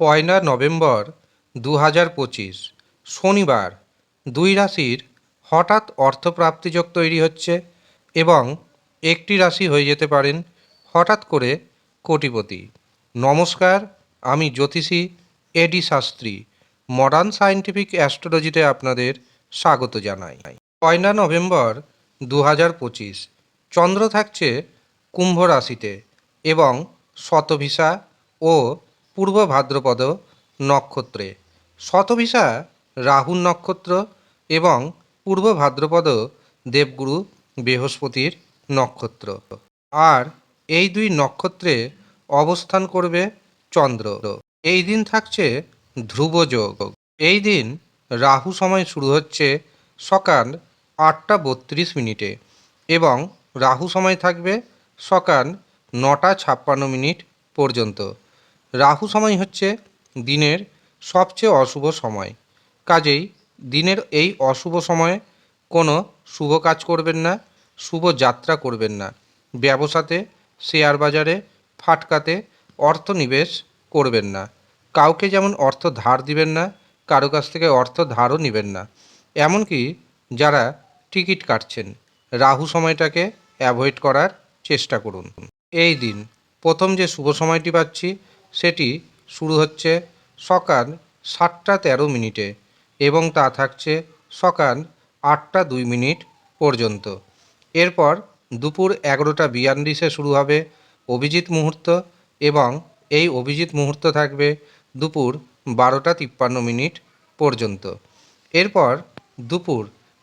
পয়লা November দু হাজার পঁচিশ, শনিবার দুই রাশির হঠাৎ অর্থপ্রাপ্তিযোগ তৈরি হচ্ছে এবং একটি রাশি হয়ে যেতে পারেন হঠাৎ করে কোটিপতি। নমস্কার, আমি জ্যোতিষী এডি শাস্ত্রী, মডার্ন সায়েন্টিফিক অ্যাস্ট্রোলজিতে আপনাদের স্বাগত জানাই। পয়লা নভেম্বর দু হাজার পঁচিশ, চন্দ্র থাকছে কুম্ভ রাশিতে এবং শতভিসা ও পূর্ব ভাদ্রপদ নক্ষত্রে। শতভিসা রাহুর নক্ষত্র এবং পূর্ব ভাদ্রপদ দেবগুরু বৃহস্পতির নক্ষত্র। আর এই দুই নক্ষত্রে অবস্থান করবে চন্দ্র। এই দিন থাকছে ধ্রুবযোগ এই দিন রাহু সময় শুরু হচ্ছে সকাল আটটা বত্রিশ মিনিটে এবং রাহু সময় থাকবে সকাল নটা ছাপ্পান্ন মিনিট পর্যন্ত। রাহু সময় হচ্ছে দিনের সবচেয়ে অশুভ সময়। কাজেই দিনের এই অশুভ সময়ে কোনো শুভ কাজ করবেন না, শুভ যাত্রা করবেন না। ব্যবসাতে, শেয়ার বাজারে, ফাটকাতে অর্থ নিবেশ করবেন না। কাউকে যেমন অর্থ ধার দিবেন না, কারও কাছ থেকে অর্থ ধারও নেবেন না। এমনকি যারা টিকিট কাটছেন, রাহু সময়টাকে অ্যাভয়েড করার চেষ্টা করুন। এই দিন প্রথম যে শুভ সময়টি পাচ্ছি সেটি শুরু হচ্ছে সকাল সাতটা তেরো মিনিটে এবং তা থাকছে সকাল আটটা দুই মিনিট পর্যন্ত। এরপর দুপুর এগারোটা বিয়াল্লিশে শুরু হবে অভিজিৎ মুহূর্ত এবং এই অভিজিৎ মুহূর্ত থাকবে দুপুর বারোটা তিপ্পান্ন মিনিট পর্যন্ত। এরপর দুপুর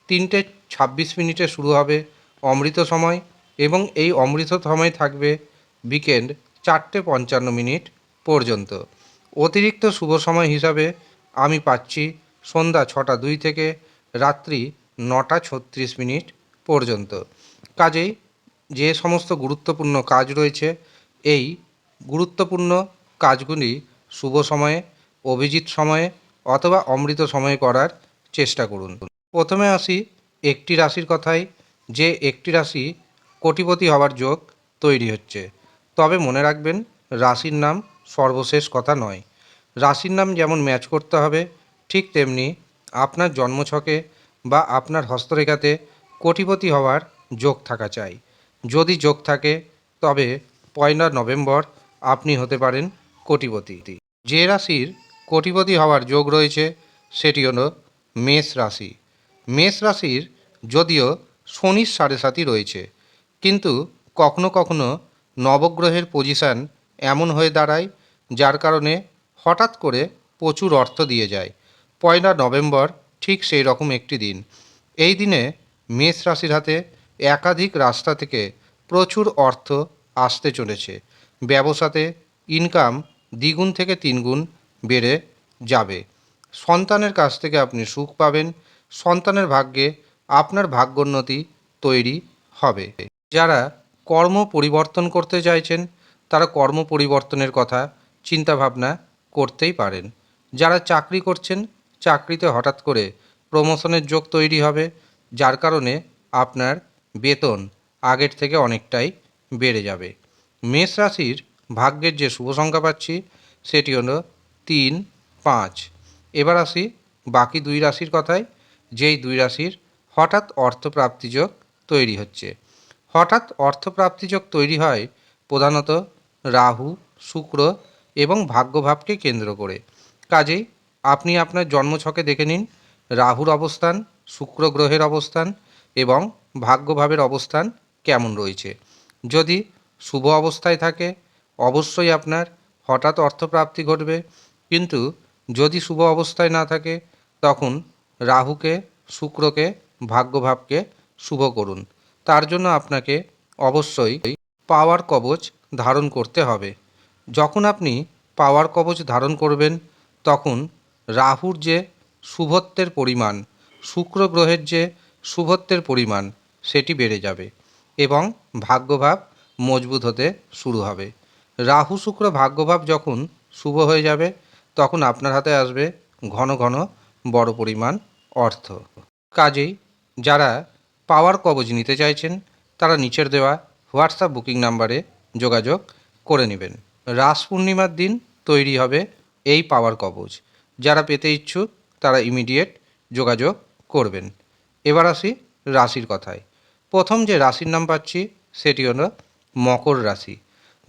তিনটে ছাব্বিশ মিনিটে শুরু হবে অমৃত সময় এবং এই অমৃত সময় থাকবে বিকেল চারটে পঞ্চান্ন মিনিট পর্যন্ত। অতিরিক্ত শুভ সময় হিসাবে আমি পাচ্ছি সন্ধ্যা ছটা দুই থেকে রাত্রি নটা ছত্রিশ মিনিট পর্যন্ত। কাজেই যে সমস্ত গুরুত্বপূর্ণ কাজ রয়েছে, এই গুরুত্বপূর্ণ কাজগুলি শুভ সময়ে, অভিজিৎ সময়ে অথবা অমৃত সময়ে করার চেষ্টা করুন। প্রথমে আসি একটি রাশির কথাই, যে একটি রাশি কোটিপতি হওয়ার যোগ তৈরি হচ্ছে। তবে মনে রাখবেন রাশির নাম সর্বশেষ কথা নয়। রাশির নাম যেমন ম্যাচ করতে হবে, ঠিক তেমনি আপনার জন্মছকে বা আপনার হস্তরেখাতে কোটিপতি হওয়ার যোগ থাকা চাই। যদি যোগ থাকে, তবে পয়লা নভেম্বর আপনি হতে পারেন কোটিপতি। যে রাশির কোটিপতি হওয়ার যোগ রয়েছে, সেটি হল মেষ রাশি। মেষ রাশির যদিও শনির সাড়ে সাথী রয়েছে, কিন্তু কখনো কখনো নবগ্রহের পজিশান এমন হয়ে দাঁড়ায়, যার কারণে হঠাৎ করে প্রচুর অর্থ দিয়ে যায়। পয়লা নভেম্বর, ঠিক সেই রকম একটি দিন। এই দিনে মেষ রাশির হাতে একাধিক রাস্তা থেকে প্রচুর অর্থ আসতে চলেছে। ব্যবসাতে ইনকাম দ্বিগুণ থেকে তিনগুণ বেড়ে যাবে। সন্তানের কাছ থেকে আপনি সুখ পাবেন। সন্তানের ভাগ্যে আপনার ভাগ্যোন্নতি তৈরি হবে। যারা কর্ম পরিবর্তন করতে চাইছেন তারা কর্ম পরিবর্তনের কথা চিন্তাভাবনা করতেই পারেন। যারা চাকরি করছেন, চাকরিতে হঠাৎ করে প্রমোশনের যোগ তৈরি হবে, যার কারণে আপনার বেতন আগের থেকে অনেকটাই বেড়ে যাবে। মেষ রাশির ভাগ্যের যে শুভ সংখ্যা পাচ্ছি, সেটি হলো তিন, পাঁচ। এবার আসি বাকি দুই রাশির কথায়, যেই দুই রাশির হঠাৎ অর্থপ্রাপ্তিযোগ তৈরি হচ্ছে। হঠাৎ অর্থপ্রাপ্তিযোগ তৈরি হয় প্রধানত রাহু, শুক্র এবং ভাগ্যভাবকে কেন্দ্র করে। কাজেই আপনি আপনার জন্মছকে দেখে নিন, রাহুর অবস্থান, শুক্র গ্রহের অবস্থান এবং ভাগ্যভাবের অবস্থান কেমন রয়েছে। যদি শুভ অবস্থায় থাকে, অবশ্যই আপনার হঠাৎ অর্থপ্রাপ্তি ঘটবে। কিন্তু যদি শুভ অবস্থায় না থাকে, তখন রাহুকে, শুক্রকে, ভাগ্যভাবকে শুভ করুন। তার জন্য আপনাকে অবশ্যই পাওয়ার কবচ ধারণ করতে হবে। যখন আপনি পাওয়ার কবচ ধারণ করবেন, তখন রাহুর যে শুভত্বের পরিমাণ, শুক্র গ্রহের যে শুভত্বের পরিমাণ, সেটি বেড়ে যাবে এবং ভাগ্যভাব মজবুত হতে শুরু হবে। রাহু শুক্র ভাগ্যভাব যখন শুভ হয়ে যাবে, তখন আপনার হাতে আসবে ঘন ঘন বড় পরিমাণ অর্থ। কাজেই যারা পাওয়ার কবজ নিতে চাইছেন, তারা নিচের দেওয়া হোয়াটসঅ্যাপ বুকিং নাম্বারে যোগাযোগ করে নেবেন। রাস পূর্ণিমার দিন তৈরি হবে এই পাওয়ার কবচ। যারা পেতে ইচ্ছুক, তারা ইমিডিয়েট যোগাযোগ করবেন। এবার আসি রাশির কথায়। প্রথম যে রাশির নাম পাচ্ছি, সেটি হলো মকর রাশি।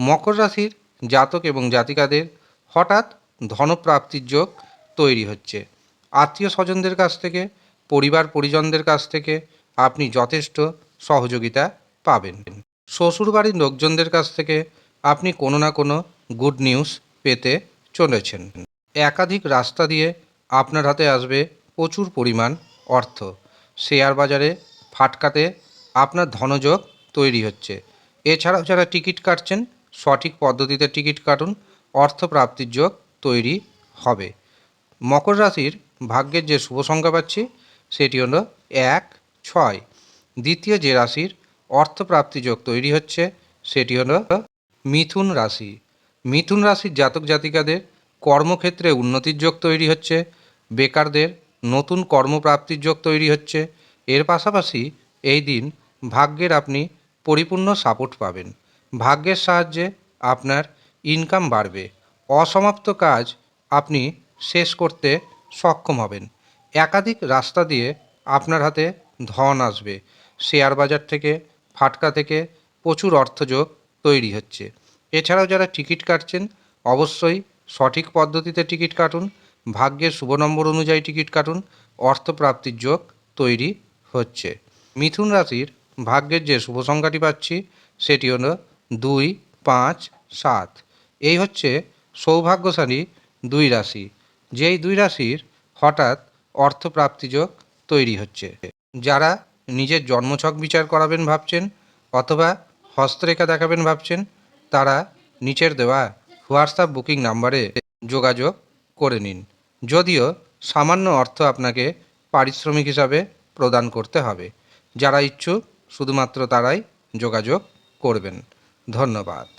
মকর রাশির জাতক এবং জাতিকাদের হঠাৎ ধনপ্রাপ্তির যোগ তৈরি হচ্ছে। আত্মীয় স্বজনদের কাছ থেকে, পরিবার পরিজনদের কাছ থেকে আপনি যথেষ্ট সহযোগিতা পাবেন। শ্বশুরবাড়ির লোকজনদের কাছ থেকে আপনি কোনো না কোনো গুড নিউজ পেতে চলেছেন। একাধিক রাস্তা দিয়ে আপনার হাতে আসবে প্রচুর পরিমাণ অর্থ। শেয়ার বাজারে ফাটকাতে আপনার ধনযোগ তৈরি হচ্ছে। এছাড়াও যারা টিকিট কাটছেন, সঠিক পদ্ধতিতে টিকিট কাটুন, অর্থপ্রাপ্তির যোগ তৈরি হবে। মকর রাশির ভাগ্যের যে শুভ সংখ্যা পাচ্ছি, সেটি হলো এক, ছয়। দ্বিতীয় যে রাশির অর্থপ্রাপ্তি যোগ তৈরি হচ্ছে, সেটি হলো মিথুন রাশি। মিথুন রাশির জাতক জাতিকাদের কর্মক্ষেত্রে উন্নতির যোগ তৈরি হচ্ছে, বেকারদের নতুন কর্মপ্রাপ্তির যোগ তৈরি হচ্ছে। এর পাশাপাশি এই দিন ভাগ্যের আপনি পরিপূর্ণ সাপোর্ট পাবেন। ভাগ্যের সাহায্যে আপনার ইনকাম বাড়বে। অসমাপ্ত কাজ আপনি শেষ করতে সক্ষম হবেন। একাধিক রাস্তা দিয়ে আপনার হাতে ধন আসবে। শেয়ার বাজার থেকে ফাটকা থেকে প্রচুর অর্থযোগ তৈরি হচ্ছে। এছাড়াও যারা টিকিট কাটছেন, অবশ্যই সঠিক পদ্ধতিতে টিকিট কাটুন, ভাগ্যের শুভ নম্বর অনুযায়ী টিকিট কাটুন, অর্থপ্রাপ্তির যোগ তৈরি হচ্ছে। মিথুন রাশির ভাগ্যের যে শুভ সংখ্যাটি পাচ্ছি, সেটি হলো দুই, পাঁচ, সাত। এই হচ্ছে সৌভাগ্যশালী দুই রাশি, যেই দুই রাশির হঠাৎ অর্থপ্রাপ্তি যোগ তৈরি হচ্ছে। যারা নিজের জন্মছক বিচার করাবেন ভাবছেন, অথবা হস্তরেখা দেখাবেন ভাবছেন, তারা নিচের দেওয়া হোয়াটসঅ্যাপ বুকিং নাম্বারে যোগাযোগ করে নিন। যদিও সামান্য অর্থ আপনাকে পারিশ্রমিক হিসাবে প্রদান করতে হবে। যারা ইচ্ছুক, শুধুমাত্র তারাই যোগাযোগ করবেন। ধন্যবাদ।